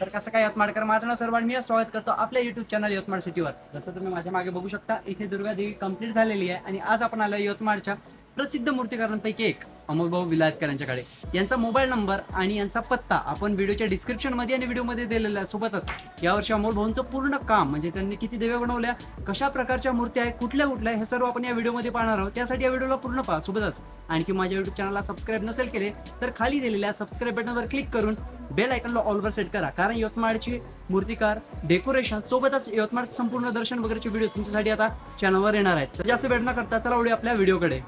तर कसं काय यवतमाळकर माझं नाव सर्वांनी मी. स्वागत करतो आपल्या युट्यूब चॅनल यवतमाळ सिटीवर. जसं तुम्ही माझ्या मागे बघू शकता इथे दुर्गा देवी कंप्लीट झालेली आहे आणि आज आपण आलो यवतमाळच्या प्रसिद्ध मूर्तिकारांपैकी एक अमोलभाऊ विलायतकर यांच्याकडे यांचा मोबाईल नंबर आणि यांचा पत्ता आपण व्हिडिओच्या डिस्क्रिप्शनमध्ये आणि व्हिडिओमध्ये दिलेला आहे सोबतच यावर्षी अमोलभाऊंचं पूर्ण काम म्हणजे त्यांनी किती देव्या बनवल्या कशा प्रकारच्या मूर्त्या आहेत कुठल्या कुठल्या हे सर्व आपण या व्हिडिओमध्ये पाहणार आहोत. त्यासाठी या व्हिडिओला पूर्ण पहा सोबतच. आणखी माझ्या युट्यूब चॅनलला सबस्क्राईब नसेल केले तर खाली दिलेल्या सबस्क्राईब बटनवर क्लिक करून बेल आयकनला ऑलवर सेट करा. कारण यवतमाळची मूर्तिकार डेकोरेशन सोबतच यवतमाळ संपूर्ण दर्शन वगैरेचे व्हिडिओ तुमच्यासाठी आता चॅनलवर येणार आहेत. तर जास्त वेळ न करता चला आपल्या व्हिडिओकडे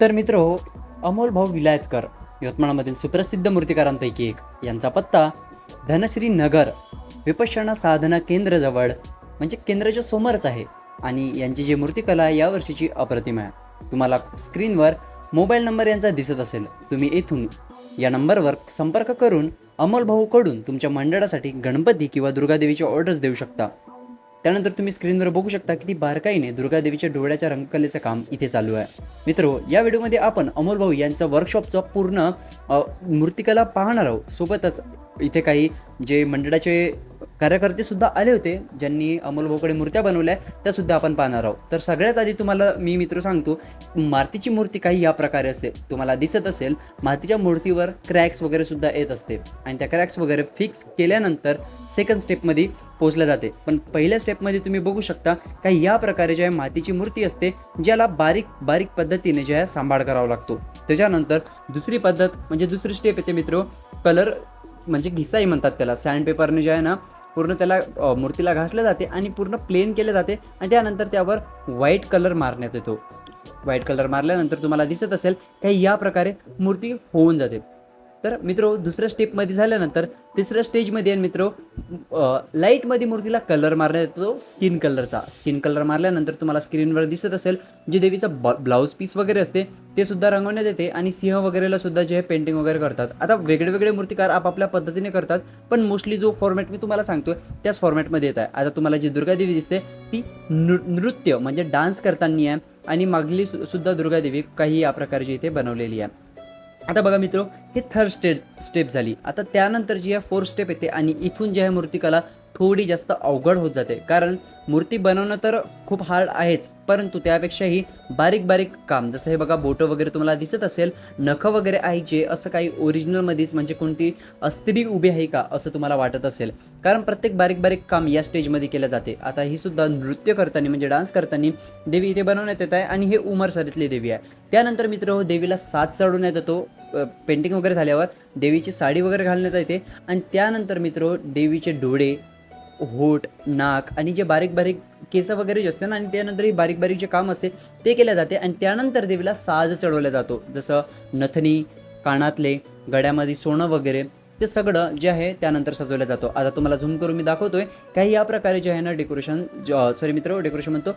तर मित्र हो अमोल भाऊ विलायतकर यवतमाळमधील सुप्रसिद्ध मूर्तिकारांपैकी एक. यांचा पत्ता धनश्री नगर विपश्यना साधना केंद्रजवळ म्हणजे केंद्राच्या समोरच आहे. आणि यांची जी मूर्तिकला आहे यावर्षीची अप्रतिम आहे. तुम्हाला स्क्रीनवर मोबाईल नंबर यांचा दिसत असेल तुम्ही येथून या नंबरवर संपर्क करून अमोल भाऊकडून तुमच्या मंडळासाठी गणपती किंवा दुर्गादेवीचे ऑर्डर्स देऊ शकता. त्यानंतर तुम्ही स्क्रीनवर बघू शकता की ती बारकाईने दुर्गादेवीच्या डोळ्याच्या रंगकलेचं काम इथे चालू आहे. मित्र या व्हिडिओमध्ये आपण अमोल भाऊ यांचं वर्कशॉपचं पूर्ण मूर्तिकला पाहणार आहोत. सोबतच इथे काही जे मंडळाचे कार्यकर्ते सुद्धा आले होते ज्यांनी अमोल भाऊकडे मूर्त्या बनवल्या त्या सुद्धा आपण पाहणार आहोत. तर सगळ्यात आधी तुम्हाला मी मित्र सांगतो मातीची मूर्ती काही या प्रकारे असते. तुम्हाला दिसत असेल मातीच्या मूर्तीवर क्रॅक्स वगैरे सुद्धा येत असते. आणि त्या क्रॅक्स वगैरे फिक्स केल्यानंतर सेकंड स्टेपमध्ये पोचल्या जाते. पण पहिल्या स्टेपमध्ये तुम्ही बघू शकता काही या प्रकारे जे आहे मातीची मूर्ती असते ज्याला बारीक बारीक पद्धतीने जे आहे सांभाळ करावा लागतो. त्याच्यानंतर दुसरी पद्धत म्हणजे दुसरी स्टेप येते मित्र कलर म्हणजे घिसाई म्हणतात त्याला. सँड पेपरने जे आहे ना पूर्ण त्याला मूर्तीला घासलं जाते आणि पूर्ण प्लेन केले जाते आणि त्यानंतर त्यावर व्हाईट कलर मारण्यात येतो. व्हाईट कलर मारल्यानंतर तुम्हाला दिसत असेल काही या प्रकारे मूर्ती होऊन जाते. तर मित्र दुसऱ्या स्टेपमध्ये झाल्यानंतर तिसऱ्या स्टेजमध्ये मित्रो मित्र लाईटमध्ये मूर्तीला कलर मारण्यात येतो स्किन कलरचा स्किन कलर मारल्यानंतर तुम्हाला स्क्रीनवर दिसत असेल जे देवीचा ब्लाऊज पीस वगैरे असते ते सुद्धा रंगवण्यात येते आणि सिंह वगैरेला सुद्धा जे पेंटिंग वगैरे करतात. आता वेगळे वेगळे मूर्तिकार आपापल्या पद्धतीने करतात पण मोस्टली जो फॉर्मॅट मी तुम्हाला सांगतोय त्याच फॉर्मॅटमध्ये येत आहे. आता तुम्हाला जी दुर्गादेवी दिसते ती नृ नृत्य म्हणजे डान्स करताना आहे आणि मागली सु- सुद्धा दुर्गादेवी काही या प्रकारची इथे बनवलेली आहे. आता बघा मित्र हे थर्ड स्टेप स्टेप झाली. आता त्यानंतर जी आहे फोर्थ स्टेप येते आणि इथून जी आहे मूर्तिकला थोडी जास्त अवघड होत जाते. कारण मूर्ती बनवणं तर खूप हार्ड आहेच परंतु त्यापेक्षाही बारीक बारीक काम जसं हे बघा बोटं वगैरे तुम्हाला दिसत असेल नखं वगैरे आहे जे असं काही ओरिजिनलमध्येच म्हणजे कोणती अस्त्री उभी आहे का असं तुम्हाला वाटत असेल. कारण प्रत्येक बारीक बारीक काम या स्टेजमध्ये केलं जाते. आता ही सुद्धा नृत्य करताना म्हणजे डान्स करताना देवी इथे बनवण्यात येत आहे आणि हे उमर सरीतली देवी आहे. त्यानंतर मित्र हो देवीला साथ चढवण्यात येतो पेंटिंग वगैरे झाल्यावर देवीची साडी वगैरे घालण्यात येते. आणि त्यानंतर मित्र देवीचे डोळे होठ नाक आणि जे बारीक बारीक केस वगैरे जे असते ना आणि त्यानंतर ही बारीक बारीक जे काम असते ते केले जाते. आणि त्यानंतर देवीला साज चढवला जातो. जसं नथनी कानातले गड्यामध्ये सोनं वगैरे ते सगळं जे आहे त्यानंतर सजवलं जातो. आता तुम्हाला झूम करून मी दाखवतोय काही या प्रकारे जे आहे ना डेकोरेशन सॉरी मित्र डेकोरेशन म्हणतो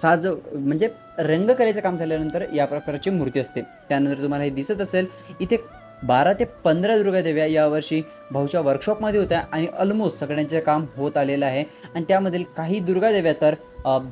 साज म्हणजे रंगकलेचं काम झाल्यानंतर या प्रकारची मूर्ती असते. त्यानंतर तुम्हाला हे दिसत असेल इथे बारा ते पंधरा दुर्गादेव्या यावर्षी भाऊच्या वर्कशॉपमध्ये होत्या आणि ऑलमोस्ट सगळ्यांचे काम होत आलेलं आहे. आणि त्यामधील काही दुर्गादेव्या तर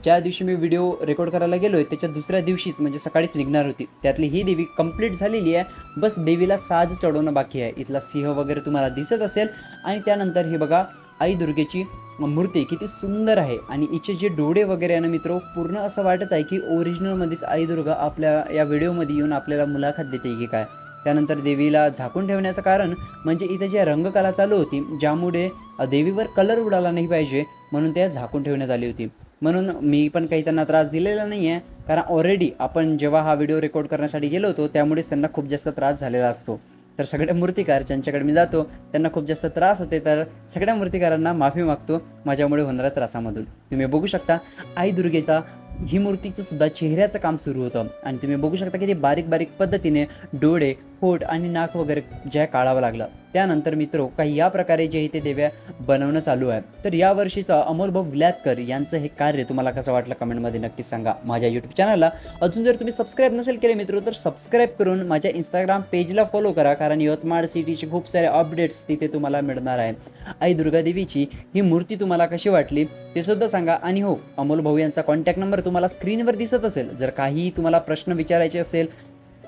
ज्या दिवशी मी व्हिडिओ रेकॉर्ड करायला गेलो आहे त्याच्या दुसऱ्या दिवशीच म्हणजे सकाळीच निघणार होती. त्यातली ही देवी कंप्लीट झालेली आहे. बस देवीला साज चढवणं बाकी आहे. इथला सिंह वगैरे तुम्हाला दिसत असेल. आणि त्यानंतर हे बघा आई दुर्गेची मूर्ती किती सुंदर आहे. आणि हिचे जे डोळे वगैरे आहे ना मित्र पूर्ण असं वाटत आहे की ओरिजिनलमध्येच आई दुर्गा आपल्या या व्हिडिओमध्ये येऊन आपल्याला मुलाखत देते की काय. त्यानंतर देवीला झाकून ठेवण्याचं कारण म्हणजे इथे जी रंगकला चालू होती ज्यामुळे देवीवर कलर उडाला नाही पाहिजे म्हणून त्या झाकून ठेवण्यात आली होती. म्हणून मी पण काही त्यांना त्रास दिलेला नाही आहे कारण ऑलरेडी आपण जेव्हा हा व्हिडिओ रेकॉर्ड करण्यासाठी गेलो होतो त्यामुळेच त्यांना खूप जास्त त्रास झालेला असतो. तर सगळ्या मूर्तिकार ज्यांच्याकडे मी जातो त्यांना खूप जास्त त्रास होते तर सगळ्या मूर्तिकारांना माफी मागतो माझ्यामुळे होणाऱ्या त्रासामधून. तुम्ही बघू शकता आई दुर्गेचा ही मूर्तीचं सुद्धा चेहऱ्याचं काम सुरू होतं. आणि तुम्ही बघू शकता की ते बारीक बारीक पद्धतीने डोळे होठ आणि नाक वगैरे ज्या काढावं लागलं. त्यानंतर मित्र काही या प्रकारे जे इथे देव्या बनवणं चालू आहे तर या वर्षीचं अमोल भाऊ विलातकर यांचं हे कार्य तुम्हाला कसं वाटलं कमेंटमध्ये नक्की सांगा. माझ्या यूट्यूब चॅनलला अजून जर तुम्ही सबस्क्राईब नसेल केले मित्र तर सबस्क्राईब करून माझ्या इंस्टाग्राम पेजला फॉलो करा कारण यवतमाळ सिटीचे खूप सारे अपडेट्स तिथे तुम्हाला मिळणार आहे. आई दुर्गादेवीची ही मूर्ती तुम्हाला कशी वाटली ते सुद्धा सांगा. आणि हो अमोल भाऊ यांचा कॉन्टॅक्ट नंबर तुम्हाला स्क्रीनवर दिसत असेल. जर काही तुम्हाला प्रश्न विचारायचे असेल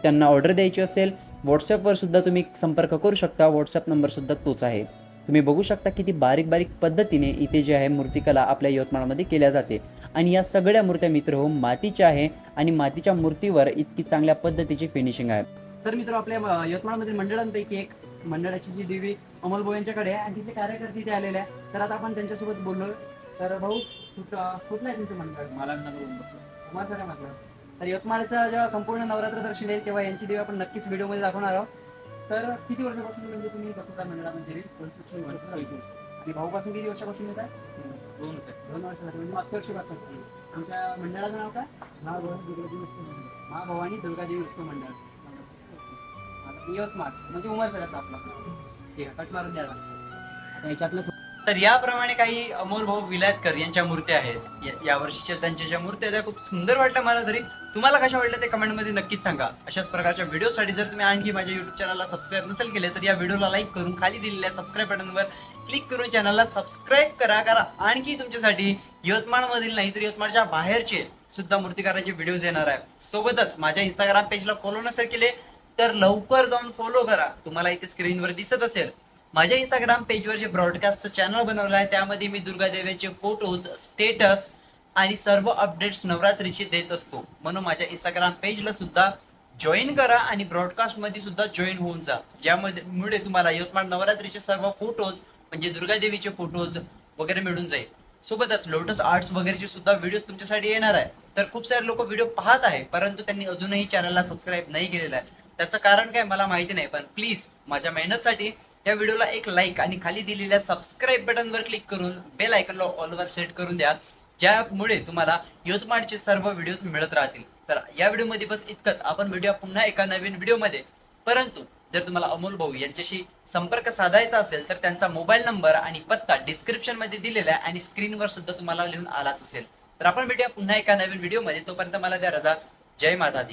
त्यांना ऑर्डर द्यायची असेल व्हॉट्सअपवर सुद्धा तुम्ही संपर्क करू शकता. व्हॉट्सअप नंबरसुद्धा तोच आहे. तुम्ही बघू शकता किती बारीक बारीक पद्धतीने इथे जे आहे मूर्तिकला आपल्या यवतमाळमध्ये केल्या जाते. आणि या सगळ्या मूर्त्या मित्र हो मातीच्या आहे आणि मातीच्या मूर्तीवर इतकी चांगल्या पद्धतीची फिनिशिंग आहे. तर मित्र आपल्या अं, यवतमाळमधील मंडळांपैकी एक मंडळाची जी देवी अमोल भाऊ यांच्याकडे आहे आणि तिथे कार्यकर्ते इथे आलेले आहे तर आता आपण त्यांच्यासोबत बोललो तर भाऊ कुठ कुठलं आहे तुमचं मंडळ? मला तर यवतमाळचं जेव्हा संपूर्ण नवरात्र दर्शन येईल तेव्हा यांची देवी आपण नक्कीच व्हिडिओमध्ये दाखवणार आहोत. तर किती वर्षापासून म्हणजे तुम्ही बसवता मंडळामध्ये? आणि भाऊ पासून किती वर्षापासून येत आहे दोन दोन वर्ष झाली. म्हणजे मागच्या वर्षीपासून. तुमच्या मंडळाचं नाव काय? हा भवानी दुर्गादेवी उत्सव मंडळ. यवतमाळ. म्हणजे उमरसड्याचा आपला आहे कट मारून द्या. आता. आता याच्यातलं तर याप्रमाणे काही अमोल भाऊ विलायतकर यांच्या मूर्त्या आहेत. या- वर्षीच्या त्यांच्या ज्या मूर्त्या आहेत त्या खूप सुंदर वाटल्या मला तरी. तुम्हाला कशा वाटल्या ते कमेंटमध्ये नक्कीच सांगा. अशाच प्रकारच्या व्हिडिओसाठी जर तुम्ही आणखी माझ्या युट्यूब चॅनलला सबस्क्राईब नसेल केले तर या व्हिडिओला लाईक करून खाली दिलेल्या सबस्क्राईब बटनवर क्लिक करून चॅनलला सबस्क्राईब करा. कारण आणखी तुमच्यासाठी यवतमाळमधील नाही तर यवतमाळच्या बाहेरचे सुद्धा मूर्तिकारांचे व्हिडिओज येणार आहे सोबतच माझ्या इंस्टाग्राम पेजला फॉलो नसेल केले तर लवकर जाऊन फॉलो करा. तुम्हाला इथे स्क्रीनवर दिसत असेल. माझ्या इंस्टाग्राम पेजवर जे ब्रॉडकास्टचं चॅनल बनवलं आहे त्यामध्ये मी दुर्गादेवीचे फोटोज स्टेटस आणि सर्व अपडेट्स नवरात्रीचे देत असतो. म्हणून माझ्या इंस्टाग्राम पेजला सुद्धा जॉईन करा आणि ब्रॉडकास्टमध्ये सुद्धा जॉईन होऊन जा. ज्यामध्ये मुळे तुम्हाला यवतमाळ नवरात्रीचे सर्व फोटोज म्हणजे दुर्गादेवीचे फोटोज वगैरे मिळून जाईल. सोबतच लोटस आर्ट्स वगैरेचे सुद्धा व्हिडिओज तुमच्यासाठी येणार आहे. तर खूप सारे लोक व्हिडिओ पाहत आहे परंतु त्यांनी अजूनही चॅनलला सबस्क्राईब नाही केलेलं आहे. त्याचं कारण काय मला माहिती नाही पण प्लीज माझ्या मेहनतसाठी या व्हिडिओला एक लाईक आणि खाली दिलेल्या सबस्क्राईब बटनवर क्लिक करून बेल आयकनला ऑलवर सेट करून द्या. ज्यामुळे तुम्हाला यवतमाळचे सर्व व्हिडिओ मिळत राहतील. तर या व्हिडिओमध्ये बस इतकंच. आपण व्हिडिओ पुन्हा एका नवीन व्हिडिओमध्ये परंतु जर तुम्हाला अमोल भाऊ यांच्याशी संपर्क साधायचा असेल तर त्यांचा मोबाईल नंबर आणि पत्ता डिस्क्रिप्शनमध्ये दिलेला आहे आणि स्क्रीनवर सुद्धा तुम्हाला लिहून आलाच असेल. तर आपण भेटूया पुन्हा एका नवीन व्हिडिओमध्ये तोपर्यंत मला द्या रजा. जय माता दी.